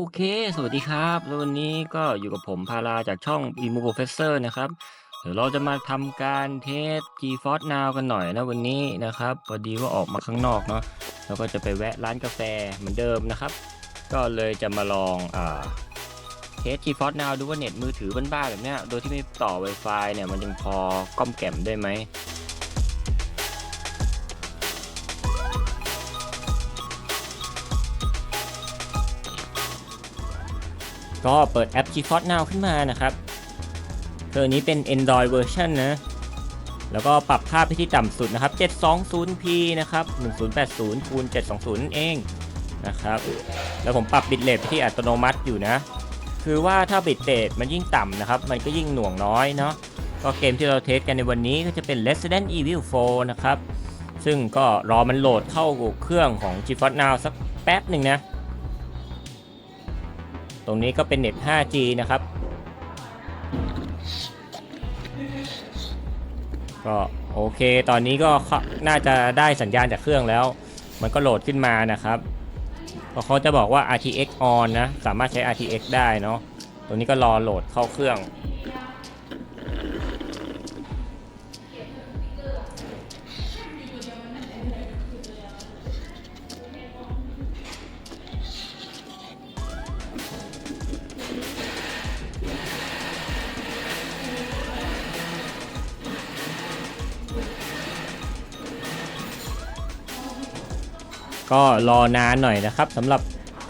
โอเค สวัสดีครับ แล้ววันนี้ก็อยู่กับผมพาราจากช่อง Emo Professor นะครับ เดี๋ยวเราจะมาทำการเทส GeForce Now กันหน่อยนะวันนี้นะครับ พอดีว่าออกมาข้างนอกเนาะ แล้วก็จะไปแวะร้านกาแฟเหมือนเดิมนะครับ ก็เลยจะมาลองอ่าเทส GeForce Now ดูว่าเน็ตมือถือบ้านๆแบบเนี้ย โดยที่ไม่ต่อ Wi-Fi เนี่ยมันยังพอก้อมแก่มได้ไหม ก็เปิดแอป GeForce Now ขึ้นมานะครับตัวนี้เป็น Android version นะ แล้วก็ปรับภาพไปที่ต่ำสุดนะครับ 720p นะครับ 1080คูณ720 เองนะครับ แล้วผมปรับบิตเรทที่อัตโนมัติอยู่นะ คือว่าถ้าบิตเรทมันยิ่งต่ำนะครับ มันก็ยิ่งหน่วงน้อยเนาะ ก็เกมที่เราเทสกันในวันนี้ก็จะเป็น Resident Evil 4 นะครับ ซึ่งก็รอมันโหลดเข้าเครื่องของ GeForce Now สักแป๊บหนึ่งนะ ตรงนี้ก็เป็นเน็ต 5G นะครับ ก็โอเค ตอนนี้ก็น่าจะได้สัญญาณจากเครื่องแล้ว มันก็โหลดขึ้นมานะครับพอเขาจะบอกว่า RTX on นะ สามารถใช้ RTX ได้เนาะ ตรงนี้ก็รอโหลดเข้าเครื่อง ก็รอนานหน่อยนะครับสำหรับ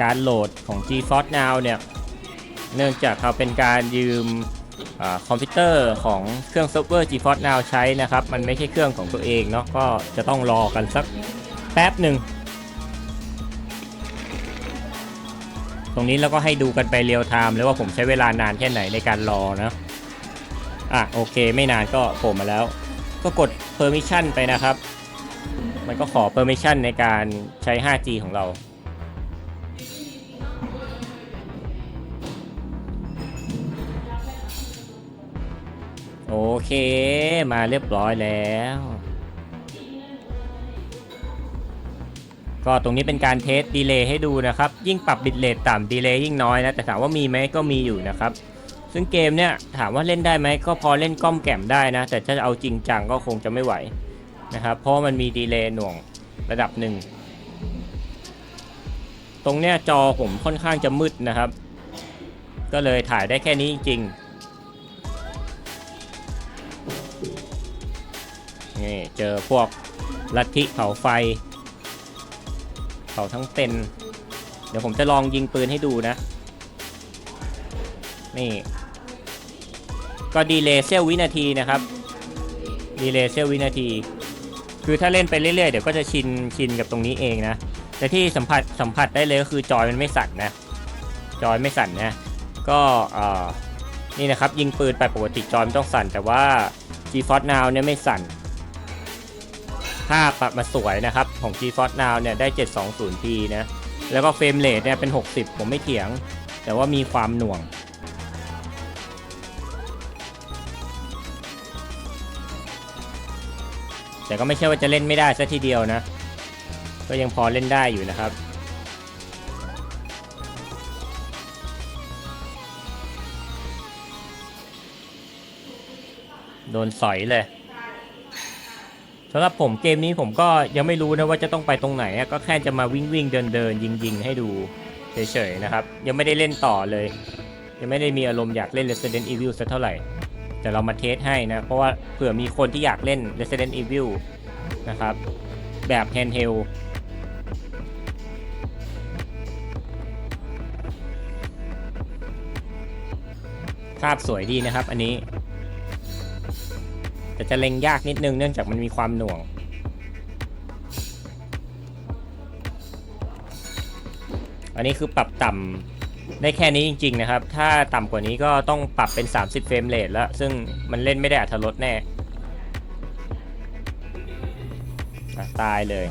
การโหลดของ GeForce Now เนี่ย เนื่องจากเขาเป็นการยืมอคอมพิวเตอร์ของเครื่องเซิร์ฟเวอร์ GeForce Now ใช้นะครับ มันไม่ใช่เครื่องของตัวเองเนาะก็จะต้องรอกันสักแป๊บหนึ่งตรงนี้เราก็ให้ดูกันไปเรียลไทม์เลยว่าผมใช้เวลานานแค่ไหนในการรอนะอะโอเคไม่นานก็โผล่มาแล้ว ก็กด permission ไปนะครับ มันก็ขอ permission ในการใช้ 5G ของเรา โอเค มาเรียบร้อยแล้ว ก็ตรงนี้เป็นการเทสดีเลย์ให้ดูนะครับ ยิ่งปรับบิตเรทต่ำดีเลย์ยิ่งน้อยนะ แต่ถามว่ามีไหมก็มีอยู่นะครับ ซึ่งเกมเนี่ยถามว่าเล่นได้ไหมก็พอเล่นก้อมแก่มได้นะ แต่ถ้าจะเอาจริงจังก็คงจะไม่ไหว นะครับ เพราะมันมีดีเลย์หน่วงระดับหนึ่ง ตรงเนี้ยจอผมค่อนข้างจะมืดนะครับ ก็เลยถ่ายได้แค่นี้จริงๆนี่เจอพวกลัทธิเผาไฟ เผาทั้งเป็น เดี๋ยวผมจะลองยิงปืนให้ดูนะ นี่ ก็ดีเลย์เซลวินาทีนะครับ ดีเลย์เซลวินาที คือถ้าเล่นไปเรื่อยๆ เดี๋ยวก็จะชินชินกับตรงนี้เองนะ แต่ที่สัมผัสสัมผัสได้เลยก็คือจอยมันไม่สั่นนะ จอยไม่สั่นนะ ก็อ่อนี่นะครับยิงปืนไปปกติจอยมันต้องสั่น แต่ว่า GeForce Now เนี่ยไม่สั่น ภาพปรับมาสวยนะครับ ของ GeForce Now เนี่ยได้ 720p นะ แล้วก็เฟรมเรทเนี่ยเป็น 60 ผมไม่เถียง แต่ว่ามีความหน่วง แต่ก็ไม่ใช่ว่าจะเล่นไม่ได้ซะทีเดียวนะ ก็ยังพอเล่นได้อยู่นะครับ โดนสอยเลยสำหรับผมเกมนี้ผมก็ยังไม่รู้นะว่าจะต้องไปตรงไหน ก็แค่จะมาวิ่งวิ่งเดินเดินยิงยิงให้ดูเฉยๆนะครับ ยังไม่ได้เล่นต่อเลย ยังไม่ได้มีอารมณ์อยากเล่น Resident Evil สักเท่าไหร่ แต่เรามาเทสให้นะ เพราะว่าเผื่อมีคนที่อยากเล่น Resident Evil นะครับ แบบ handheld ภาพสวยดีนะครับอันนี้ แต่จะเล็งยากนิดนึงเนื่องจากมันมีความหน่วง อันนี้คือปรับต่ำ ได้แค่นี้จริงๆนะครับ ถ้าต่ำกว่านี้ก็ต้องปรับเป็น 30 เฟรมเรทแล้ว ซึ่งมันเล่นไม่ได้อัตรถรสแน่ตายเลย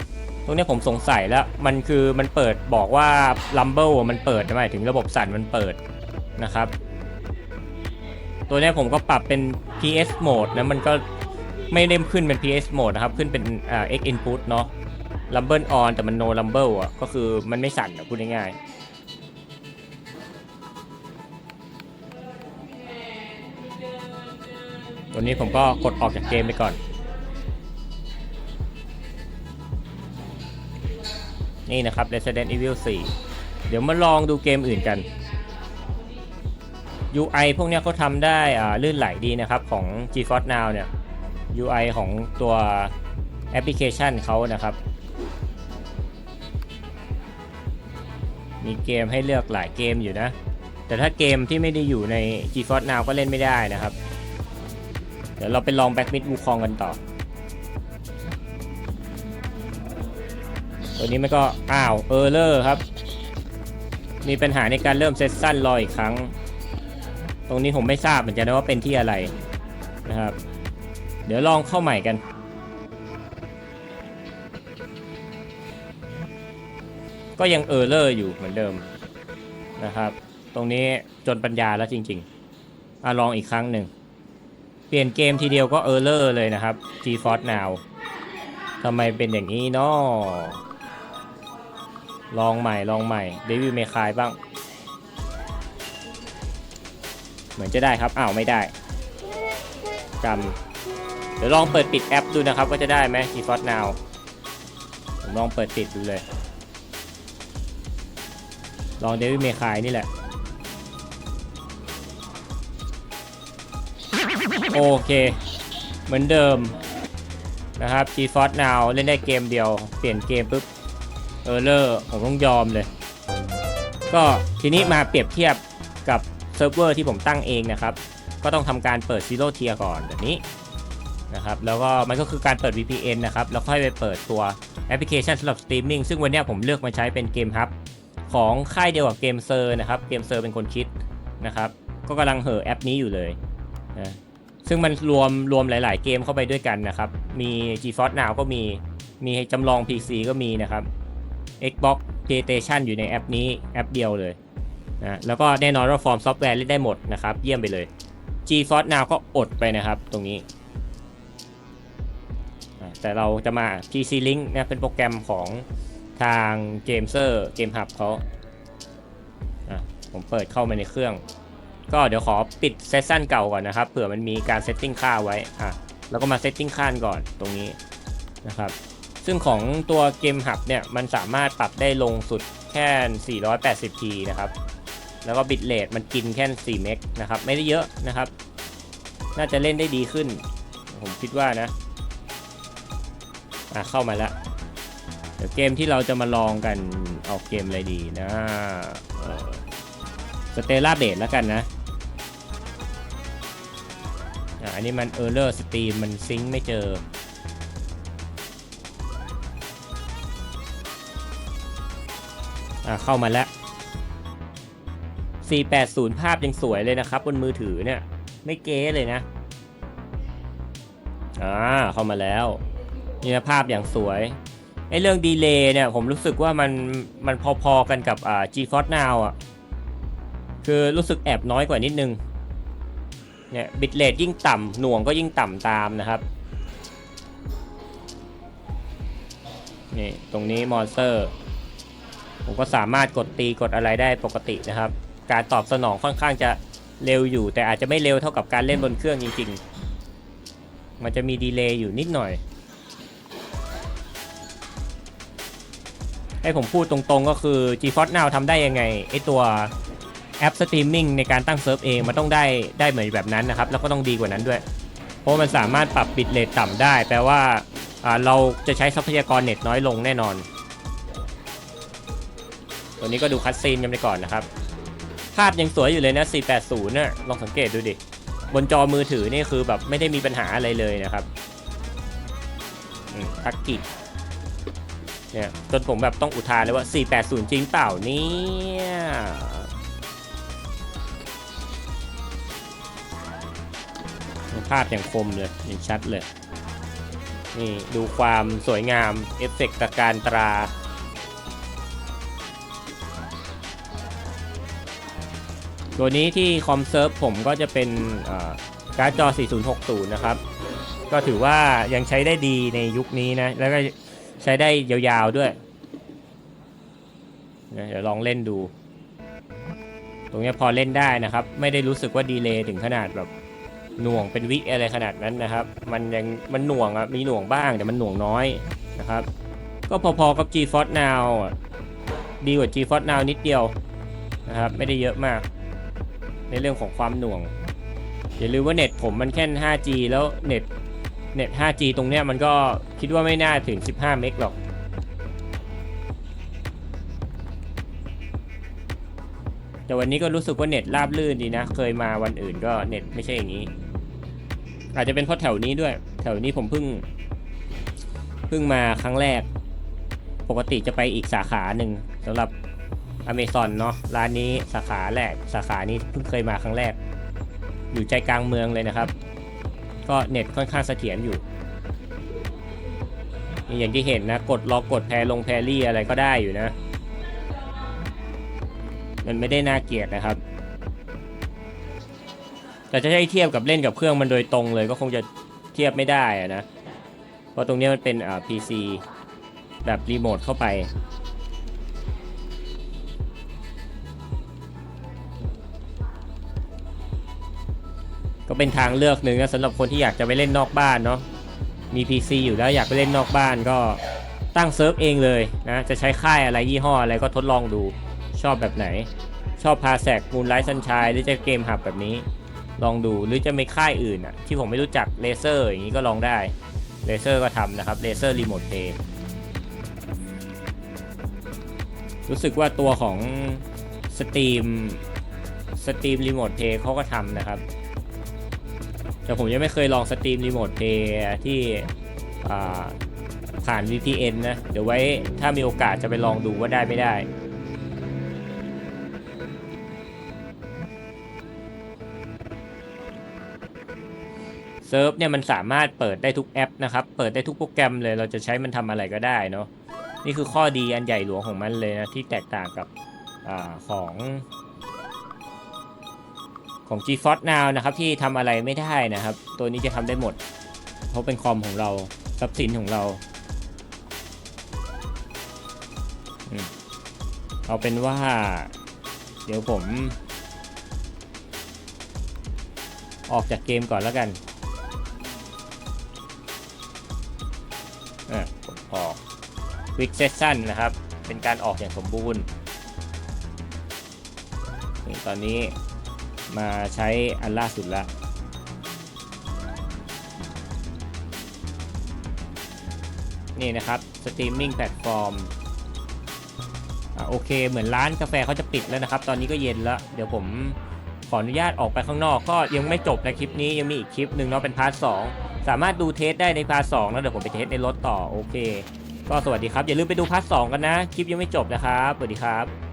ตรงนี้ผมสงสัยแล้ว มันคือมันเปิดบอกว่า Rumble อะมันเปิดหมายถึงระบบสั่นมันเปิดนะครับ ตัวนี้ผมก็ปรับเป็น PS mode นะ มันก็ไม่ได้ขึ้นเป็น PS mode นะครับ ขึ้นเป็นอ่า X input เนาะ Rumble on แต่มัน no Rumble อะ ก็คือมันไม่สั่นอะพูดง่ายๆ ตัวนี้ผมก็กดออกจากเกมไปก่อน นี่นะครับ Resident Evil 4 เดี๋ยวมาลองดูเกมอื่นกัน UI พวกนี้เขาทำได้อ่าลื่นไหลดีนะครับ ของ GeForce Now เนี่ย UI ของตัวแอปพลิเคชันเขานะครับ มีเกมให้เลือกหลายเกมอยู่นะ แต่ถ้าเกมที่ไม่ได้อยู่ใน GeForce Now ก็เล่นไม่ได้นะครับ เดี๋ยวเราไปลอง Back Mid Wukong กันต่อ ตัวนี้มันก็ อ้าว เออร์เลอร์ครับ มีปัญหาในการเริ่มเซสชั่นรออีกครั้ง ตรงนี้ผมไม่ทราบเหมือนกันนะว่าเป็นที่อะไรนะครับ เดี๋ยวลองเข้าใหม่กัน ก็ยังเออร์เลอร์อยู่เหมือนเดิมนะครับ ตรงนี้จนปัญญาแล้วจริงๆอะลองอีกครั้งหนึ่ง เปลี่ยนเกมทีเดียวก็เออร์เลอร์เลยนะครับ GeForce Now ทำไมเป็นอย่างนี้เนาะลองใหม่ลองใหม่เดวิดเมคายบ้าง เหมือนจะได้ครับ อ้าว ไม่ได้จำเดี๋ยวลองเปิดปิดแอปดูนะครับ ว่าจะได้ไหม GeForce Now ผมลองเปิดปิดดูเลย ลองเดวิดเมคายนี่แหละ โอเค เหมือนเดิมนะครับ GeForce Now เล่นได้เกมเดียว เปลี่ยนเกมปุ๊บเออเลอร์ผมต้องยอมเลย ก็ทีนี้มาเปรียบเทียบกับเซิร์ฟเวอร์ที่ผมตั้งเองนะครับ ก็ต้องทำการเปิด Zero Tier ก่อนแบบนี้นะครับแล้วก็มันก็คือการเปิด VPN นะครับ แล้วค่อยไปเปิดตัวแอปพลิเคชันสำหรับสตรีมมิ่งซึ่งวันนี้ผมเลือกมาใช้เป็นเกมฮับของค่ายเดียวกับเกมเซอร์นะครับ เกมเซอร์เป็นคนคิดนะครับ ก็กำลังเห่อแอปนี้อยู่เลยนะ ซึ่งมันรวมรวมหลาย ๆ เกมเข้าไปด้วยกันนะครับ มี GeForce Now ก็มี มีจำลอง PC ก็มีนะครับ Xbox PlayStation อยู่ในแอปนี้แอปเดียวเลยนะแล้วก็แน่นอนว่าฟอร์มซอฟต์แวร์เล่นได้หมดนะครับ เยี่ยมไปเลย GeForce Now ก็อดไปนะครับตรงนี้ แต่เราจะมา PC Link นะเป็นโปรแกรมของทางเกมเซอร์เกมฮับเขาผมเปิดเข้ามาในเครื่อง ก็เดี๋ยวขอปิดเซสชันเก่าก่อนนะครับเผื่อมันมีการเซตติ้งค่าไว้อะแล้วก็มาเซตติ้งค่าก่อนตรงนี้นะครับ ซึ่งของตัวเกมหับเนี่ยมันสามารถปรับได้ลงสุดแค่ 480p นะครับ แล้วก็บิตเรทมันกินแค่4เมกนะครับ ไม่ได้เยอะนะครับ น่าจะเล่นได้ดีขึ้น ผมคิดว่านะอะเข้ามาแล้วเดี๋ยวเกมที่เราจะมาลองกันเอาเกมอะไรดีนะสเตล่าเบดแล้วกันนะ อันนี้มันเออร์เลอร์สตรีมมันซิงค์ไม่เจอ อ่าเข้ามาแล้ว 480 ภาพยังสวยเลยนะครับ บนมือถือเนี่ย ไม่เก๊เลยนะ อ่า เข้ามาแล้ว นี่นะภาพอย่างสวยไอ้เรื่องดีเลย์เนี่ยผมรู้สึกว่ามันมันพอๆกันกับอ่า GeForce Now อะ คือรู้สึกแอบน้อยกว่านิดนึง เนี่ยบิตเรทยิ่งต่ำหน่วงก็ยิ่งต่ำตามนะครับนี่ตรงนี้มอนสเตอร์ผมก็สามารถกดตีกดอะไรได้ปกตินะครับ การตอบสนองค่อนข้างจะเร็วอยู่ แต่อาจจะไม่เร็วเท่ากับการเล่นบนเครื่องจริง ๆ มันจะมีดีเลย์อยู่นิดหน่อย ให้ผมพูดตรงๆก็คือ GeForce Now ทำได้ยังไงไอตัว แอปสตรีมมิ่งในการตั้งเซิร์ฟเองมันต้องได้ได้เหมือนแบบนั้นนะครับ แล้วก็ต้องดีกว่านั้นด้วย เพราะมันสามารถปรับบิตเรทต่ำได้ แปลว่าเราจะใช้ทรัพยากรเน็ตน้อยลงแน่นอน ตัวนี้ก็ดูคัดซีนกันไปก่อนนะครับ ภาพยังสวยอยู่เลยนะ 480น่ะลองสังเกตดูดิ บนจอมือถือนี่คือแบบไม่ได้มีปัญหาอะไรเลยนะครับทักกิเนี่ยจนผมแบบต้องอุทานเลยว่า 480 จริงเปล่าเนี่ย ภาพอย่างคมเลยอย่างชัดเลย นี่ดูความสวยงามเอฟเฟกต์ตะการตราตัวนี้ที่คอมเซิร์ฟผมก็จะเป็นการ์ดจอ 4060 นะครับ ก็ถือว่ายังใช้ได้ดีในยุคนี้นะ แล้วก็ใช้ได้ยาวๆด้วย เดี๋ยวลองเล่นดู ตรงนี้พอเล่นได้นะครับ ไม่ได้รู้สึกว่าดีเลย์ถึงขนาดแบบ หน่วงเป็นวิอะไรขนาดนั้นนะครับ มันยังมันหน่วงอะมีหน่วงบ้างแต่มันหน่วงน้อยนะครับ ก็พอๆกับ GeForce Now ดีกว่า GeForce Now นิดเดียวนะครับ ไม่ได้เยอะมาก ในเรื่องของความหน่วง อย่าลืมว่าเน็ตผมมันแค่ 5G แล้วเน็ตเน็ต 5G ตรงเนี้ยมันก็คิดว่าไม่น่าถึง 15 เมกหรอกแต่วันนี้ก็รู้สึกว่าเน็ตราบลื่นดีนะ เคยมาวันอื่นก็เน็ตไม่ใช่อย่างนี้ อาจจะเป็นเพราะแถวนี้ด้วย แถวนี้ผมเพิ่งเพิ่งมาครั้งแรก ปกติจะไปอีกสาขาหนึ่งสำหรับอเมซอนเนาะร้านนี้สาขาแรกสาขานี้เพิ่งเคยมาครั้งแรก อยู่ใจกลางเมืองเลยนะครับ ก็เน็ตค่อนข้างเสถียรอยู่อย่างที่เห็นนะกดล็อกกดแพรลงแพรรี่อะไรก็ได้อยู่นะ มันไม่ได้น่าเกลียดนะครับ แต่จะให้เทียบกับเล่นกับเครื่องมันโดยตรงเลยก็คงจะเทียบไม่ได้อะนะ เพราะตรงนี้มันเป็นอ่า PC แบบรีโมทเข้าไป ก็เป็นทางเลือกหนึ่งนะสำหรับคนที่อยากจะไปเล่นนอกบ้านเนาะ มี PC อยู่แล้วอยากไปเล่นนอกบ้านก็ตั้งเซิร์ฟเองเลยนะ จะใช้ค่ายอะไรยี่ห้ออะไรก็ทดลองดูชอบแบบไหน ชอบพาแสกมูลไลท์ซันช e หรือจะเกมหับแบบนี้ ลองดูหรือจะมีค่ายอื่นอะที่ผมไม่รู้จักเลเซอร์อย่างนี้ก็ลองได้เลเซอร์ก็ทำนะครับเลเซอร์รีโมทเพย์รู้สึกว่าตัวของ Steam Steam Remote Play เขาก็ทำนะครับ แต่ผมยังไม่เคยลอง Steam Remote Play ที่อ่าผ่าน VPN นะ เดี๋ยวไว้ถ้ามีโอกาสจะไปลองดูว่าได้ไม่ได้ เซิร์ฟเนี่ยมันสามารถเปิดได้ทุกแอปนะครับ เปิดได้ทุกโปรแกรมเลย เราจะใช้มันทำอะไรก็ได้เนาะ นี่คือข้อดีอันใหญ่หลวงของมันเลยนะ ที่แตกต่างกับอของของ GeForce Now นะครับ ที่ทำอะไรไม่ได้นะครับ ตัวนี้จะทำได้หมด เพราะเป็นคอมของเราทรัพย์สินของเรา เอาเป็นว่า เดี๋ยวผม ออกจากเกมก่อนแล้วกัน Quick Session นะครับ เป็นการออกอย่างสมบูรณ์นี่ตอนนี้มาใช้อันล่าสุดละนี่นะครับสตรีมมิ่งแพลตฟอร์มโอเค เหมือนร้านกาแฟเขาจะปิดแล้วนะครับ ตอนนี้ก็เย็นแล้ว เดี๋ยวผมขออนุญาตออกไปข้างนอก ก็ยังไม่จบนะคลิปนี้ยังมีอีกคลิปหนึ่งเนาะเป็นพาร์ทสองสามารถดูเทสได้ในพาร์ทสองแล้วเดี๋ยวผมไปเทสในรถต่อ โอเค ก็สวัสดีครับ อย่าลืมไปดูพาร์ทสองกันนะ คลิปยังไม่จบนะครับ สวัสดีครับ